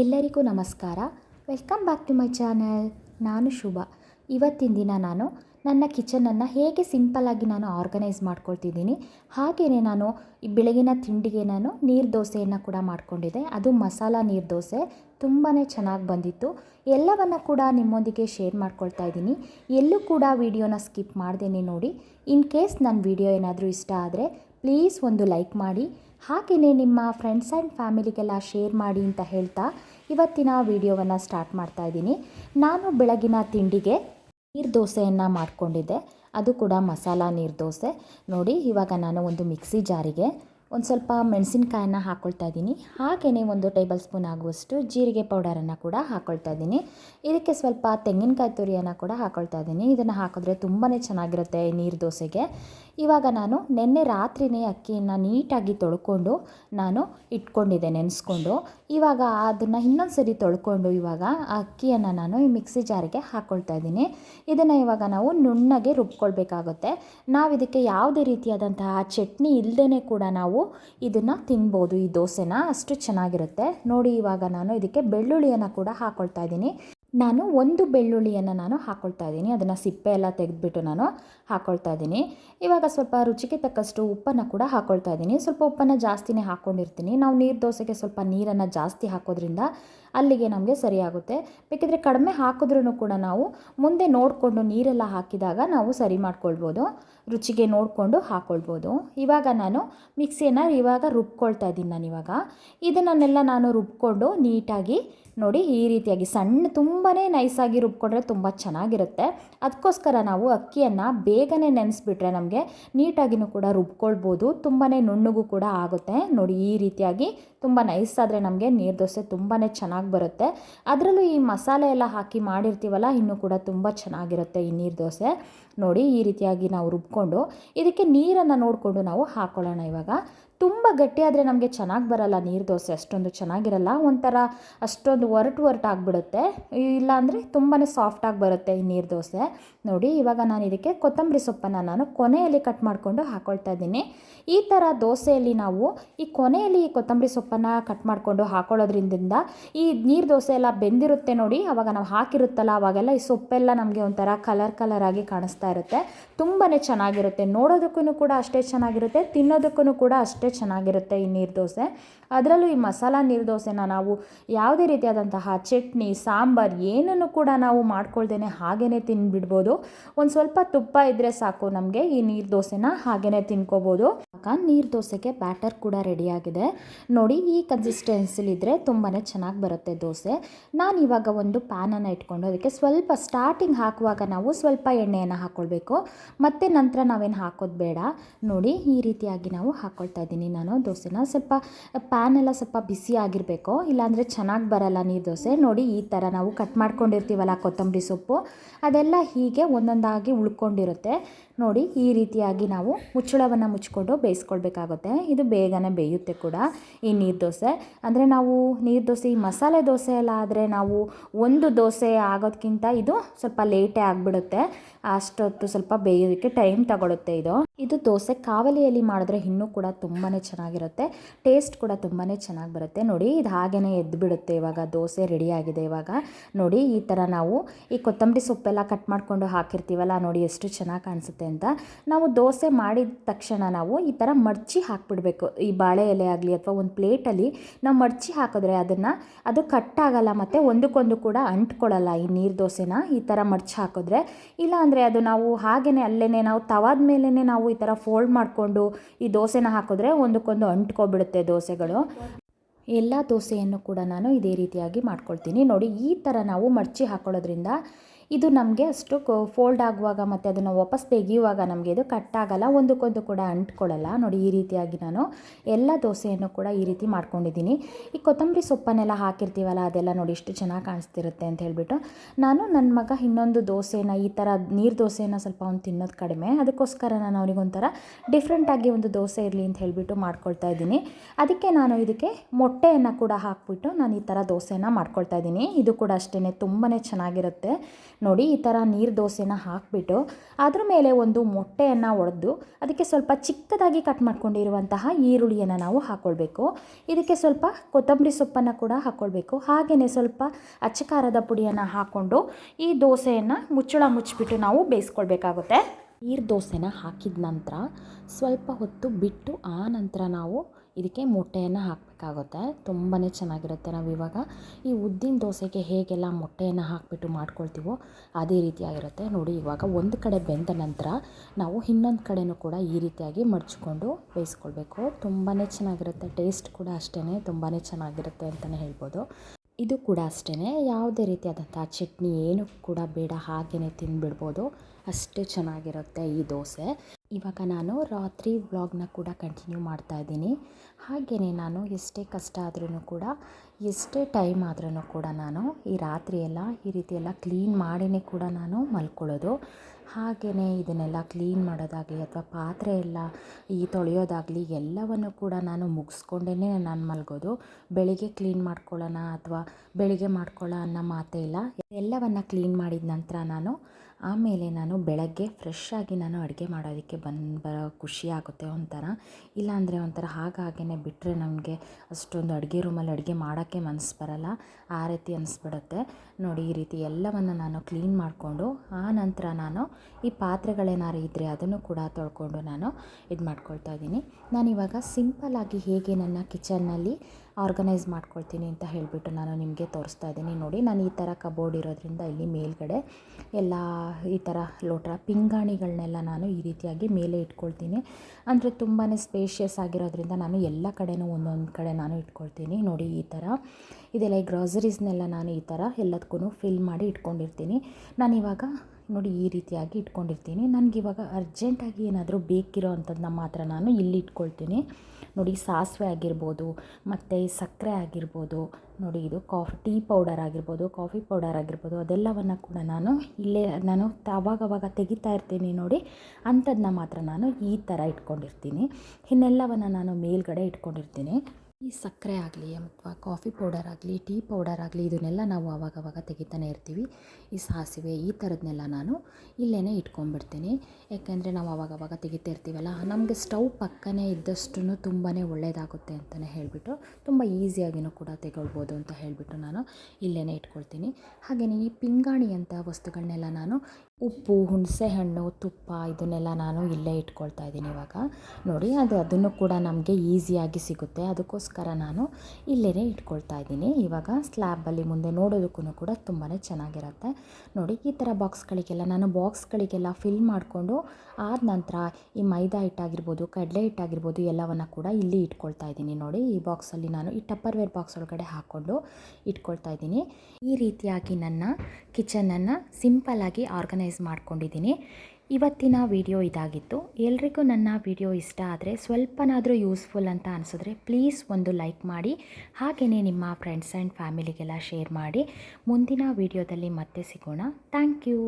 ಎಲ್ಲರಿಗೂ ನಮಸ್ಕಾರ. Welcome back to my channel. ನಾನು ಶುಭ. ಇವತ್ತಿನ ದಿನ ನಾನು ನನ್ನ ಕಿಚನನ್ನು ಹೇಗೆ ಸಿಂಪಲ್ಲಾಗಿ ನಾನು ಆರ್ಗನೈಸ್ ಮಾಡ್ಕೊಳ್ತಿದ್ದೀನಿ ಹಾಗೆಯೇ ನಾನು ಬೆಳಗಿನ ತಿಂಡಿಗೆ ನಾನು ನೀರು ದೋಸೆಯನ್ನು ಕೂಡ ಮಾಡಿಕೊಂಡಿದ್ದೆ. ಅದು ಮಸಾಲ ನೀರು ದೋಸೆ. ತುಂಬಾ ಚೆನ್ನಾಗಿ ಬಂದಿತ್ತು. ಎಲ್ಲವನ್ನು ಕೂಡ ನಿಮ್ಮೊಂದಿಗೆ ಶೇರ್ ಮಾಡ್ಕೊಳ್ತಾ ಇದ್ದೀನಿ. ಎಲ್ಲೂ ಕೂಡ ವಿಡಿಯೋನ ಸ್ಕಿಪ್ ಮಾಡ್ದೇನೆ ನೋಡಿ. ಇನ್ ಕೇಸ್ ನನ್ನ ವಿಡಿಯೋ ಏನಾದರೂ ಇಷ್ಟ ಆದರೆ ಪ್ಲೀಸ್ ಒಂದು ಲೈಕ್ ಮಾಡಿ. ಹಾಗೆಯೇ ನಿಮ್ಮ ಫ್ರೆಂಡ್ಸ್ ಆ್ಯಂಡ್ ಫ್ಯಾಮಿಲಿಗೆಲ್ಲ ಶೇರ್ ಮಾಡಿ ಅಂತ ಹೇಳ್ತಾ ಇವತ್ತಿನ ವಿಡಿಯೋವನ್ನು ಸ್ಟಾರ್ಟ್ ಮಾಡ್ತಾ ಇದ್ದೀನಿ. ನಾನು ಬೆಳಗಿನ ತಿಂಡಿಗೆ ನೀರು ದೋಸೆಯನ್ನು ಮಾಡಿಕೊಂಡಿದ್ದೆ. ಅದು ಕೂಡ ಮಸಾಲ ನೀರು ದೋಸೆ. ನೋಡಿ, ಇವಾಗ ನಾನು ಒಂದು ಮಿಕ್ಸಿ ಜಾರಿಗೆ ಒಂದು ಸ್ವಲ್ಪ ಮೆಣಸಿನ್ಕಾಯನ್ನು ಹಾಕ್ಕೊಳ್ತಾ ಇದ್ದೀನಿ ಹಾಗೇ ಒಂದು ಟೇಬಲ್ ಸ್ಪೂನ್ ಆಗುವಷ್ಟು ಜೀರಿಗೆ ಪೌಡರನ್ನು ಕೂಡ ಹಾಕ್ಕೊಳ್ತಾ ಇದ್ದೀನಿ ಇದಕ್ಕೆ ಸ್ವಲ್ಪ ತೆಂಗಿನಕಾಯಿ ತುರಿಯನ್ನು ಕೂಡ ಹಾಕ್ಕೊಳ್ತಾ ಇದ್ದೀನಿ ಇದನ್ನು ಹಾಕಿದ್ರೆ ತುಂಬಾ ಚೆನ್ನಾಗಿರುತ್ತೆ ನೀರು ದೋಸೆಗೆ. ಇವಾಗ ನಾನು ನಿನ್ನೆ ರಾತ್ರಿನೇ ಅಕ್ಕಿಯನ್ನು ನೀಟಾಗಿ ತೊಳ್ಕೊಂಡು ನಾನು ಇಟ್ಕೊಂಡಿದ್ದೆ, ನೆನೆಸ್ಕೊಂಡು. ಇವಾಗ ಅದನ್ನು ಇನ್ನೊಂದು ಸರಿ ತೊಳ್ಕೊಂಡು ಇವಾಗ ಅಕ್ಕಿಯನ್ನು ನಾನು ಈ ಮಿಕ್ಸಿ ಜಾರಿಗೆ ಹಾಕ್ಕೊಳ್ತಾ ಇದ್ದೀನಿ. ಇದನ್ನು ಇವಾಗ ನಾವು ನುಣ್ಣಗೆ ರುಬ್ಕೊಳ್ಬೇಕಾಗುತ್ತೆ. ನಾವು ಇದಕ್ಕೆ ಯಾವುದೇ ರೀತಿಯಾದಂತಹ ಚಟ್ನಿ ಇಲ್ಲದೇ ಕೂಡ ನಾವು ಇದನ್ನು ತಿನ್ಬೋದು. ಈ ದೋಸೆನ ಅಷ್ಟು ಚೆನ್ನಾಗಿರುತ್ತೆ. ನೋಡಿ ಇವಾಗ ನಾನು ಇದಕ್ಕೆ ಬೆಳ್ಳುಳ್ಳಿಯನ್ನು ಕೂಡ ಹಾಕ್ಕೊಳ್ತಾ ಇದ್ದೀನಿ. ನಾನು ಒಂದು ಬೆಳ್ಳುಳ್ಳಿಯನ್ನು ನಾನು ಹಾಕ್ಕೊಳ್ತಾ ಇದ್ದೀನಿ. ಅದನ್ನು ಸಿಪ್ಪೆ ಎಲ್ಲ ತೆಗೆದುಬಿಟ್ಟು ನಾನು ಹಾಕ್ಕೊಳ್ತಾ ಇದ್ದೀನಿ. ಇವಾಗ ಸ್ವಲ್ಪ ರುಚಿಗೆ ತಕ್ಕಷ್ಟು ಉಪ್ಪನ್ನು ಕೂಡ ಹಾಕ್ಕೊಳ್ತಾ ಇದ್ದೀನಿ. ಸ್ವಲ್ಪ ಉಪ್ಪನ್ನು ಜಾಸ್ತಿನೇ ಹಾಕ್ಕೊಂಡಿರ್ತೀನಿ ನಾವು ನೀರು ದೋಸೆಗೆ ಸ್ವಲ್ಪ ನೀರನ್ನು ಜಾಸ್ತಿ ಹಾಕೋದ್ರಿಂದ ಅಲ್ಲಿಗೆ ನಮಗೆ ಸರಿಯಾಗುತ್ತೆ. ಬೇಕಿದ್ರೆ ಕಡಿಮೆ ಹಾಕಿದ್ರೂ ಕೂಡ ನಾವು ಮುಂದೆ ನೋಡಿಕೊಂಡು ನೀರೆಲ್ಲ ಹಾಕಿದಾಗ ನಾವು ಸರಿ ಮಾಡ್ಕೊಳ್ಬೋದು. ರುಚಿಗೆ ನೋಡಿಕೊಂಡು ಹಾಕ್ಕೊಳ್ಬೋದು ಇವಾಗ ನಾನು ಮಿಕ್ಸಿಯನ್ನು ಇವಾಗ ರುಬ್ಕೊಳ್ತಾ ಇದ್ದೀನಿ ನಾನು ಇವಾಗ. ಇದನ್ನೆಲ್ಲ ನಾನು ರುಬ್ಕೊಂಡು ನೀಟಾಗಿ ನೋಡಿ ಈ ರೀತಿಯಾಗಿ ಸಣ್ಣ ತುಂಬಾ ನೈಸಾಗಿ ರುಬ್ಕೊಂಡ್ರೆ ತುಂಬ ಚೆನ್ನಾಗಿರುತ್ತೆ. ಅದಕ್ಕೋಸ್ಕರ ನಾವು ಅಕ್ಕಿಯನ್ನು ಬೇಗನೆ ನೆನೆಸ್ಬಿಟ್ರೆ ನಮಗೆ ನೀಟಾಗಿನೂ ಕೂಡ ರುಬ್ಕೊಳ್ಬೋದು. ತುಂಬಾ ನುಣ್ಣಗೂ ಕೂಡ ಆಗುತ್ತೆ. ನೋಡಿ ಈ ರೀತಿಯಾಗಿ ತುಂಬ ನೈಸ್ ಆದರೆ ನಮಗೆ ನೀರು ದೋಸೆ ತುಂಬಾ ಚೆನ್ನಾಗಿ ಬರುತ್ತೆ. ಅದರಲ್ಲೂ ಈ ಮಸಾಲೆ ಎಲ್ಲ ಹಾಕಿ ಮಾಡಿರ್ತೀವಲ್ಲ, ಇನ್ನೂ ಕೂಡ ತುಂಬ ಚೆನ್ನಾಗಿರುತ್ತೆ ಈ ನೀರು ದೋಸೆ. ನೋಡಿ, ಈ ರೀತಿಯಾಗಿ ನಾವು ರುಬ್ಕೊಂಡು, ಇದಕ್ಕೆ ನೀರನ್ನು ನೋಡಿಕೊಂಡು ನಾವು ಹಾಕ್ಕೊಳ್ಳೋಣ ಇವಾಗ. ತುಂಬ ಗಟ್ಟಿಯಾದರೆ ನಮಗೆ ಚೆನ್ನಾಗಿ ಬರಲ್ಲ ನೀರು ದೋಸೆ, ಅಷ್ಟೊಂದು ಚೆನ್ನಾಗಿರಲ್ಲ. ಒಂಥರ ಅಷ್ಟೊಂದು ಒರಟು ಒರಟು ಆಗಿಬಿಡುತ್ತೆ. ಇಲ್ಲಾಂದರೆ ತುಂಬಾ ಸಾಫ್ಟಾಗಿ ಬರುತ್ತೆ ಈ ನೀರು ದೋಸೆ. ನೋಡಿ, ಇವಾಗ ನಾನು ಇದಕ್ಕೆ ಕೊತ್ತಂಬರಿ ಸೊಪ್ಪನ್ನು ನಾನು ಕೊನೆಯಲ್ಲಿ ಕಟ್ ಮಾಡಿಕೊಂಡು ಹಾಕ್ಕೊಳ್ತಾ ಇದ್ದೀನಿ. ಈ ಥರ ದೋಸೆಯಲ್ಲಿ ನಾವು ಈ ಕೊನೆಯಲ್ಲಿ ಈ ಕೊತ್ತಂಬರಿ ಸೊಪ್ಪನ್ನು ಕಟ್ ಮಾಡಿಕೊಂಡು ಹಾಕೊಳ್ಳೋದ್ರಿಂದ ಈ ನೀರು ದೋಸೆ ಎಲ್ಲ ಬೆಂದಿರುತ್ತೆ ನೋಡಿ, ಅವಾಗ ನಾವು ಹಾಕಿರುತ್ತಲ್ಲ, ಅವಾಗೆಲ್ಲ ಈ ಸೊಪ್ಪೆಲ್ಲ ನಮಗೆ ಒಂಥರ ಕಲರ್ ಕಲರ್ ಆಗಿ ಕಾಣಿಸ್ತಾ ಇರುತ್ತೆ. ತುಂಬಾ ಚೆನ್ನಾಗಿರುತ್ತೆ. ನೋಡೋದಕ್ಕೂ ಕೂಡ ಅಷ್ಟೇ ಚೆನ್ನಾಗಿರುತ್ತೆ ತಿನ್ನೋದಕ್ಕೂ ಕೂಡ ಅಷ್ಟೇ ಚೆನ್ನಾಗಿರುತ್ತೆ ಈ ನೀರು ದೋಸೆ. ಅದರಲ್ಲೂ ಈ ಮಸಾಲ ನೀರು ದೋಸೆನ ನಾವು ಯಾವುದೇ ರೀತಿಯಾದಂತಹ ಚಟ್ನಿ, ಸಾಂಬಾರು ಏನನ್ನು ಕೂಡ ನಾವು ಮಾಡ್ಕೊಳ್ದೇ ಹಾಗೇ ತಿನ್ಬಿಡ್ಬೋದು ಒಂದು ಸ್ವಲ್ಪ ತುಪ್ಪ ಇದ್ದರೆ ಸಾಕು ನಮಗೆ ಈ ನೀರು ದೋಸೆನ ಹಾಗೇ ತಿನ್ಕೋಬೋದು. ಆಗ ನೀರು ದೋಸೆಗೆ ಬ್ಯಾಟರ್ ಕೂಡ ರೆಡಿಯಾಗಿದೆ ನೋಡಿ, ಈ ಕನ್ಸಿಸ್ಟೆನ್ಸಿಲಿದ್ದರೆ ತುಂಬಾ ಚೆನ್ನಾಗಿ ಬರುತ್ತೆ ದೋಸೆ. ನಾನು ಇವಾಗ ಒಂದು ಪ್ಯಾನನ್ನು ಇಟ್ಕೊಂಡು ಅದಕ್ಕೆ ಸ್ವಲ್ಪ ಸ್ಟಾರ್ಟಿಂಗ್ ಹಾಕುವಾಗ ನಾವು ಸ್ವಲ್ಪ ಎಣ್ಣೆಯನ್ನು ಹಾಕ್ಕೊಳ್ಬೇಕು ಮತ್ತು ನಂತರ ನಾವೇನು ಹಾಕೋದು ಬೇಡ. ನೋಡಿ, ಈ ರೀತಿಯಾಗಿ ನಾವು ಹಾಕ್ಕೊಳ್ತಾ ಇದ್ದೀನಿ ನಾನು ದೋಸೆನ. ಸ್ವಲ್ಪ ಪ್ಯಾನ್ ಎಲ್ಲ ಸ್ವಲ್ಪ ಬಿಸಿ ಆಗಿರಬೇಕು. ಇಲ್ಲಾಂದರೆ ಚೆನ್ನಾಗಿ ಬರಲ್ಲ ನೀರು ದೋಸೆ. ನೋಡಿ, ಈ ಥರ ನಾವು ಕಟ್ ಮಾಡ್ಕೊಂಡಿರ್ತೀವಲ್ಲ ಕೊತ್ತಂಬರಿ ಸೊಪ್ಪು. ಅದೆಲ್ಲ ಹೀಗೆ ಒಂದೊಂದಾಗಿ ಉಳ್ಕೊಂಡಿರುತ್ತೆ. ನೋಡಿ, ಈ ರೀತಿಯಾಗಿ ನಾವು ಮುಚ್ಚಳವನ್ನು ಮುಚ್ಕೊಂಡು ಬೇಯಿಸ್ಕೊಳ್ಬೇಕಾಗುತ್ತೆ. ಇದು ಬೇಗನೆ ಬೇಯುತ್ತೆ ಕೂಡ ಈ ನೀರು ದೋಸೆ. ಅಂದರೆ ನಾವು ನೀರು ದೋಸೆ, ಈ ಮಸಾಲೆ ದೋಸೆ ಎಲ್ಲ ಆದರೆ ನಾವು ಒಂದು ದೋಸೆ ಆಗೋದಕ್ಕಿಂತ ಇದು ಸ್ವಲ್ಪ ಲೇಟೇ ಆಗಿಬಿಡುತ್ತೆ. ಅಷ್ಟೊತ್ತು ಸ್ವಲ್ಪ ಬೇಯೋದಕ್ಕೆ ಟೈಮ್ ತಗೊಳುತ್ತೆ ಇದು. ಇದು ದೋಸೆ ಕಾವಲಿಯಲ್ಲಿ ಮಾಡಿದ್ರೆ ಇನ್ನೂ ಕೂಡ ತುಂಬಾ ಚೆನ್ನಾಗಿರುತ್ತೆ. ಟೇಸ್ಟ್ ಕೂಡ ತುಂಬಾ ಚೆನ್ನಾಗಿ ಬರುತ್ತೆ. ನೋಡಿ, ಇದು ಹಾಗೇ ಎದ್ದು ಬಿಡುತ್ತೆ ಇವಾಗ. ದೋಸೆ ರೆಡಿಯಾಗಿದೆ ಇವಾಗ. ನೋಡಿ, ಈ ಥರ ನಾವು ಈ ಕೊತ್ತಂಬರಿ ಸೊಪ್ಪೆಲ್ಲ ಕಟ್ ಮಾಡಿಕೊಂಡು ಹಾಕಿರ್ತೀವಲ್ಲ, ನೋಡಿ ಎಷ್ಟು ಚೆನ್ನಾಗಿ ಕಾಣಿಸುತ್ತೆ ಅಂತ. ನಾವು ದೋಸೆ ಮಾಡಿದ ತಕ್ಷಣ ನಾವು ಈ ಥರ ಮಡ್ಚಿ ಹಾಕ್ಬಿಡ್ಬೇಕು. ಈ ಬಾಳೆ ಎಲೆ ಆಗಲಿ ಅಥವಾ ಒಂದು ಪ್ಲೇಟಲ್ಲಿ ನಾವು ಮಡ್ಚಿ ಹಾಕಿದ್ರೆ ಅದನ್ನು ಅದು ಕಟ್ಟಾಗಲ್ಲ ಮತ್ತು ಒಂದಕ್ಕೊಂದು ಕೂಡ ಅಂಟ್ಕೊಳ್ಳಲ್ಲ ಈ ನೀರು ದೋಸೆನ. ಈ ಥರ ಮಡ್ಚಿ ಹಾಕಿದ್ರೆ. ಇಲ್ಲ ಅಂದರೆ ಅದು ನಾವು ಹಾಗೆಯೇ ಅಲ್ಲೇ ನಾವು ತವಾದ ಮೇಲೇ ನಾವು ಈ ಥರ ಫೋಲ್ಡ್ ಮಾಡಿಕೊಂಡು ಈ ದೋಸೆನ ಹಾಕಿದ್ರೆ ಒಂದಕ್ಕೊಂದು ಅಂಟ್ಕೊಬಿಡುತ್ತೆ ದೋಸೆಗಳು. ಎಲ್ಲ ದೋಸೆಯನ್ನು ಕೂಡ ನಾನು ಇದೇ ರೀತಿಯಾಗಿ ಮಾಡ್ಕೊಳ್ತೀನಿ. ನೋಡಿ, ಈ ಥರ ನಾವು ಮರ್ಚಿ ಹಾಕೊಳ್ಳೋದ್ರಿಂದ ಇದು ನಮಗೆ ಅಷ್ಟು ಫೋಲ್ಡ್ ಆಗುವಾಗ ಮತ್ತು ಅದನ್ನು ವಾಪಸ್ ತೆಗೆಯುವಾಗ ನಮಗೆ ಇದು ಕಟ್ಟಾಗಲ್ಲ ಒಂದಕ್ಕೊಂದು ಕೂಡ ಅಂಟ್ಕೊಳ್ಳಲ್ಲ. ನೋಡಿ, ಈ ರೀತಿಯಾಗಿ ನಾನು ಎಲ್ಲ ದೋಸೆಯನ್ನು ಕೂಡ ಈ ರೀತಿ ಮಾಡ್ಕೊಂಡಿದ್ದೀನಿ. ಈ ಕೊತ್ತಂಬರಿ ಸೊಪ್ಪನ್ನೆಲ್ಲ ಹಾಕಿರ್ತೀವಲ್ಲ, ಅದೆಲ್ಲ ನೋಡಿ ಇಷ್ಟು ಚೆನ್ನಾಗಿ ಕಾಣಿಸ್ತಿರುತ್ತೆ ಅಂತ ಹೇಳಿಬಿಟ್ಟು ನಾನು ನನ್ನ ಮಗ ಇನ್ನೊಂದು ದೋಸೆನ, ಈ ಥರ ನೀರು ದೋಸೆನ ಸ್ವಲ್ಪ ಅವ್ನು ತಿನ್ನೋದು ಕಡಿಮೆ. ಅದಕ್ಕೋಸ್ಕರ ನಾನು ಅವನಿಗೊಂಥರ ಡಿಫ್ರೆಂಟಾಗಿ ಒಂದು ದೋಸೆ ಇರಲಿ ಅಂತ ಹೇಳಿಬಿಟ್ಟು ಮಾಡ್ಕೊಳ್ತಾ ಇದ್ದೀನಿ. ಅದಕ್ಕೆ ನಾನು ಇದಕ್ಕೆ ಮೊಟ್ಟೆಯನ್ನು ಕೂಡ ಹಾಕ್ಬಿಟ್ಟು ನಾನು ಈ ಥರ ದೋಸೆನ ಮಾಡ್ಕೊಳ್ತಾ ಇದ್ದೀನಿ. ಇದು ಕೂಡ ಅಷ್ಟೇ ತುಂಬಾ ಚೆನ್ನಾಗಿರುತ್ತೆ. ನೋಡಿ ಈ ಥರ ನೀರು ದೋಸೆನ ಹಾಕಿಬಿಟ್ಟು ಅದ್ರ ಮೇಲೆ ಒಂದು ಮೊಟ್ಟೆಯನ್ನು ಒಡೆದು ಅದಕ್ಕೆ ಸ್ವಲ್ಪ ಚಿಕ್ಕದಾಗಿ ಕಟ್ ಮಾಡ್ಕೊಂಡಿರುವಂತಹ ಈರುಳ್ಳಿಯನ್ನು ನಾವು ಹಾಕ್ಕೊಳ್ಬೇಕು ಇದಕ್ಕೆ ಸ್ವಲ್ಪ ಕೊತ್ತಂಬರಿ ಸೊಪ್ಪನ್ನು ಕೂಡ ಹಾಕ್ಕೊಳ್ಬೇಕು ಹಾಗೆಯೇ ಸ್ವಲ್ಪ ಅಚ್ಚಕಾರದ ಪುಡಿಯನ್ನು ಹಾಕ್ಕೊಂಡು ಈ ದೋಸೆಯನ್ನು ಮುಚ್ಚಳ ಮುಚ್ಚಿಬಿಟ್ಟು ನಾವು ಬೇಯಿಸ್ಕೊಳ್ಬೇಕಾಗುತ್ತೆ. ನೀರು ದೋಸೆನ ಹಾಕಿದ ನಂತರ ಸ್ವಲ್ಪ ಹೊತ್ತು ಬಿಟ್ಟು ಆ ನಂತರ ನಾವು ಇದಕ್ಕೆ ಮೊಟ್ಟೆಯನ್ನು ಹಾಕಬೇಕಾಗುತ್ತೆ. ತುಂಬಾ ಚೆನ್ನಾಗಿರುತ್ತೆ ನಾವು ಇವಾಗ. ಈ ಉದ್ದಿನ ದೋಸೆಗೆ ಹೇಗೆಲ್ಲ ಮೊಟ್ಟೆಯನ್ನು ಹಾಕಿಬಿಟ್ಟು ಮಾಡ್ಕೊಳ್ತೀವೋ ಅದೇ ರೀತಿಯಾಗಿರುತ್ತೆ. ನೋಡಿ, ಇವಾಗ ಒಂದು ಕಡೆ ಬೆಂದ ನಂತರ ನಾವು ಇನ್ನೊಂದು ಕಡೆನೂ ಕೂಡ ಈ ರೀತಿಯಾಗಿ ಮಡಚ್ಕೊಂಡು ಬೇಯಿಸ್ಕೊಳ್ಬೇಕು. ತುಂಬಾ ಚೆನ್ನಾಗಿರುತ್ತೆ. ಟೇಸ್ಟ್ ಕೂಡ ಅಷ್ಟೇ ತುಂಬಾ ಚೆನ್ನಾಗಿರುತ್ತೆ ಅಂತಲೇ ಹೇಳ್ಬೋದು. ಇದು ಕೂಡ ಅಷ್ಟೇ ಯಾವುದೇ ರೀತಿಯಾದಂಥ ಚಟ್ನಿ ಏನು ಕೂಡ ಬೇಡ ಹಾಗೆಯೇ ತಿಂದುಬಿಡ್ಬೋದು. ಅಷ್ಟೇ ಚೆನ್ನಾಗಿರುತ್ತೆ ಈ ದೋಸೆ. ಇವಾಗ ನಾನು ರಾತ್ರಿ ವ್ಲಾಗ್ನ ಕೂಡ ಕಂಟಿನ್ಯೂ ಮಾಡ್ತಾ ಇದ್ದೀನಿ. ಹಾಗೆಯೇ ನಾನು ಎಷ್ಟೇ ಕಷ್ಟ ಆದ್ರೂ ಕೂಡ, ಎಷ್ಟೇ ಟೈಮ್ ಆದ್ರೂ ಕೂಡ ನಾನು ಈ ರಾತ್ರಿ ಎಲ್ಲ ಈ ರೀತಿ ಎಲ್ಲ ಕ್ಲೀನ್ ಮಾಡಿಯೇ ಕೂಡ ನಾನು ಮಲ್ಕೊಳ್ಳೋದು. ಹಾಗೆಯೇ ಇದನ್ನೆಲ್ಲ ಕ್ಲೀನ್ ಮಾಡೋದಾಗಲಿ ಅಥವಾ ಪಾತ್ರೆ ಎಲ್ಲ ಈ ತೊಳೆಯೋದಾಗಲಿ ಎಲ್ಲವನ್ನು ಕೂಡ ನಾನು ಮುಗಿಸ್ಕೊಂಡೇ ನಾನು ಮಲ್ಗೋದು. ಬೆಳಿಗ್ಗೆ ಕ್ಲೀನ್ ಮಾಡ್ಕೊಳ್ಳೋಣ ಅಥವಾ ಬೆಳಿಗ್ಗೆ ಮಾಡ್ಕೊಳ್ಳೋ ಅನ್ನೋ ಮಾತೇ ಇಲ್ಲ, ಎಲ್ಲವನ್ನು ಕ್ಲೀನ್ ಮಾಡಿದ ನಂತರ ನಾನು ಆಮೇಲೆ ನಾನು ಬೆಳಗ್ಗೆ ಫ್ರೆಶ್ ಆಗಿ ನಾನು ಅಡುಗೆ ಮಾಡೋದಕ್ಕೆ ಬಂದು, ಬರೋ ಖುಷಿ ಆಗುತ್ತೆ ಒಂಥರ. ಇಲ್ಲಾಂದರೆ ಒಂಥರ ಹಾಗಾಗೇ ಬಿಟ್ಟರೆ ನಮಗೆ ಅಷ್ಟೊಂದು ಅಡುಗೆ ರೂಮಲ್ಲಿ ಅಡುಗೆ ಮಾಡೋಕ್ಕೆ ಮನಸ್ಸು ಬರಲ್ಲ. ಆ ರೀತಿ ಅನಿಸ್ಬಿಡುತ್ತೆ. ನೋಡಿ ಈ ರೀತಿ ಎಲ್ಲವನ್ನು ನಾನು ಕ್ಲೀನ್ ಮಾಡಿಕೊಂಡು, ಆ ನಂತರ ನಾನು ಈ ಪಾತ್ರೆಗಳೇನಾರು ಇದ್ದರೆ ಅದನ್ನು ಕೂಡ ತೊಳ್ಕೊಂಡು ನಾನು ಇದು ಮಾಡ್ಕೊಳ್ತಾ ಇದ್ದೀನಿ. ನಾನಿವಾಗ ಸಿಂಪಲ್ಲಾಗಿ ಹೇಗೆ ನನ್ನ ಕಿಚನ್ನಲ್ಲಿ ಆರ್ಗನೈಸ್ ಮಾಡ್ಕೊಳ್ತೀನಿ ಅಂತ ಹೇಳಿಬಿಟ್ಟು ನಾನು ನಿಮಗೆ ತೋರಿಸ್ತಾ ಇದ್ದೀನಿ. ನೋಡಿ, ನಾನು ಈ ಥರ ಕಬೋರ್ಡ್ ಇರೋದ್ರಿಂದ ಇಲ್ಲಿ ಮೇಲ್ಗಡೆ ಎಲ್ಲ ಈ ಥರ ಲೋಟ ಪಿಂಗಾಣಿಗಳನ್ನೆಲ್ಲ ನಾನು ಈ ರೀತಿಯಾಗಿ ಮೇಲೆ ಇಟ್ಕೊಳ್ತೀನಿ. ಅಂದರೆ ತುಂಬಾ ಸ್ಪೇಷಿಯಸ್ ಆಗಿರೋದ್ರಿಂದ ನಾನು ಎಲ್ಲ ಕಡೆನೂ ಒಂದೊಂದು ಕಡೆ ನಾನು ಇಟ್ಕೊಳ್ತೀನಿ. ನೋಡಿ, ಈ ಥರ. ಇದೆಲ್ಲ ಈ ಗ್ರಾಸರೀಸ್ನೆಲ್ಲ ನಾನು ಈ ಥರ ಎಲ್ಲದಕ್ಕೂ ಫಿಲ್ ಮಾಡಿ ಇಟ್ಕೊಂಡಿರ್ತೀನಿ. ನಾನಿವಾಗ ನೋಡಿ, ಈ ರೀತಿಯಾಗಿ ಇಟ್ಕೊಂಡಿರ್ತೀನಿ. ನನಗಿವಾಗ ಅರ್ಜೆಂಟಾಗಿ ಏನಾದರೂ ಬೇಕಿರೋ ಅಂಥದ್ದನ್ನ ಮಾತ್ರ ನಾನು ಇಲ್ಲಿ ಇಟ್ಕೊಳ್ತೀನಿ. ನೋಡಿ ಸಾಸಿವೆ ಆಗಿರ್ಬೋದು, ಮತ್ತು ಸಕ್ಕರೆ ಆಗಿರ್ಬೋದು, ನೋಡಿ ಇದು ಕಾಫಿ, ಟೀ ಪೌಡರ್ ಆಗಿರ್ಬೋದು, ಕಾಫಿ ಪೌಡರ್ ಆಗಿರ್ಬೋದು, ಅದೆಲ್ಲವನ್ನು ಕೂಡ ನಾನು ಇಲ್ಲೇ ನಾನು ಅವಾಗವಾಗ ತೆಗಿತಾ ಇರ್ತೀನಿ ನೋಡಿ. ಅಂಥದ್ದನ್ನ ಮಾತ್ರ ನಾನು ಈ ಥರ ಇಟ್ಕೊಂಡಿರ್ತೀನಿ. ಇನ್ನೆಲ್ಲವನ್ನು ನಾನು ಮೇಲ್ಗಡೆ ಇಟ್ಕೊಂಡಿರ್ತೀನಿ. ಈ ಸಕ್ಕರೆ ಆಗಲಿ ಅಥವಾ ಕಾಫಿ ಪೌಡರ್ ಆಗಲಿ, ಟೀ ಪೌಡರ್ ಆಗಲಿ, ಇದನ್ನೆಲ್ಲ ನಾವು ಆವಾಗವಾಗ ತೆಗಿತಾನೆ ಇರ್ತೀವಿ. ಈ ಸಾಸಿವೆ, ಈ ಥರದ್ನೆಲ್ಲ ನಾನು ಇಲ್ಲೇ ಇಟ್ಕೊಂಡ್ಬಿಡ್ತೀನಿ. ಯಾಕೆಂದರೆ ನಾವು ಆವಾಗವಾಗ ತೆಗಿತಾ ಇರ್ತೀವಲ್ಲ, ನಮಗೆ ಸ್ಟವ್ ಪಕ್ಕನೇ ಇದ್ದಷ್ಟು ತುಂಬಾ ಒಳ್ಳೆಯದಾಗುತ್ತೆ ಅಂತಲೇ ಹೇಳಿಬಿಟ್ಟು, ತುಂಬ ಈಸಿಯಾಗಿಯೂ ಕೂಡ ತೆಗೊಳ್ಬೋದು ಅಂತ ಹೇಳಿಬಿಟ್ಟು ನಾನು ಇಲ್ಲೇ ಇಟ್ಕೊಳ್ತೀನಿ. ಹಾಗೆಯೇ ಈ ಪಿಂಗಾಣಿ ಅಂತ ವಸ್ತುಗಳನ್ನೆಲ್ಲ ನಾನು ಉಪ್ಪು, ಹುಣಸೆ ಹಣ್ಣು, ತುಪ್ಪ ಇದನ್ನೆಲ್ಲ ನಾನು ಇಲ್ಲೇ ಇಟ್ಕೊಳ್ತಾ ಇದ್ದೀನಿ ಇವಾಗ. ನೋಡಿ, ಅದು ಅದನ್ನು ಕೂಡ ನಮಗೆ ಈಸಿಯಾಗಿ ಸಿಗುತ್ತೆ. ಅದಕ್ಕೋಸ್ಕರ ನಾನು ಇಲ್ಲೇ ಇಟ್ಕೊಳ್ತಾ ಇದ್ದೀನಿ. ಇವಾಗ ಸ್ಲ್ಯಾಬಲ್ಲಿ ಮುಂದೆ ನೋಡೋದಕ್ಕೂ ಕೂಡ ತುಂಬಾ ಚೆನ್ನಾಗಿರುತ್ತೆ. ನೋಡಿ, ಈ ಥರ ಬಾಕ್ಸ್ಗಳಿಗೆಲ್ಲ ನಾನು ಬಾಕ್ಸ್ಗಳಿಗೆಲ್ಲ ಫಿಲ್ ಮಾಡಿಕೊಂಡು ಆದ ನಂತರ ಈ ಮೈದಾ ಹಿಟ್ಟಾಗಿರ್ಬೋದು, ಕಡಲೆ ಹಿಟ್ಟಾಗಿರ್ಬೋದು ಎಲ್ಲವನ್ನು ಕೂಡ ಇಲ್ಲಿ ಇಟ್ಕೊಳ್ತಾ ಇದ್ದೀನಿ. ನೋಡಿ, ಈ ಬಾಕ್ಸಲ್ಲಿ ನಾನು ಈ ಟಪ್ಪರ್ವೇರ್ ಬಾಕ್ಸ್ ಒಳಗಡೆ ಹಾಕ್ಕೊಂಡು ಇಟ್ಕೊಳ್ತಾ ಇದ್ದೀನಿ. ಈ ರೀತಿಯಾಗಿ ನನ್ನ ಕಿಚನನ್ನು ಸಿಂಪಲ್ಲಾಗಿ ಆರ್ಗನೈಸ್ ಮಾಡ್ಕೊಂಡಿದ್ದೀನಿ. ಇವತ್ತಿನ ವಿಡಿಯೋ ಇದಾಗಿತ್ತು. ಎಲ್ರಿಗೂ ನನ್ನ ವಿಡಿಯೋ ಇಷ್ಟ ಆದರೆ ಸ್ವಲ್ಪನಾದರೂ ಯೂಸ್ಫುಲ್ ಅಂತ ಅನಿಸಿದ್ರೆ ಪ್ಲೀಸ್ ಒಂದು ಲೈಕ್ ಮಾಡಿ. ಹಾಗೆಯೇ ನಿಮ್ಮ ಫ್ರೆಂಡ್ಸ್ ಆ್ಯಂಡ್ ಫ್ಯಾಮಿಲಿಗೆಲ್ಲ ಶೇರ್ ಮಾಡಿ. ಮುಂದಿನ ವಿಡಿಯೋದಲ್ಲಿ ಮತ್ತೆ ಸಿಗೋಣ. Thank you.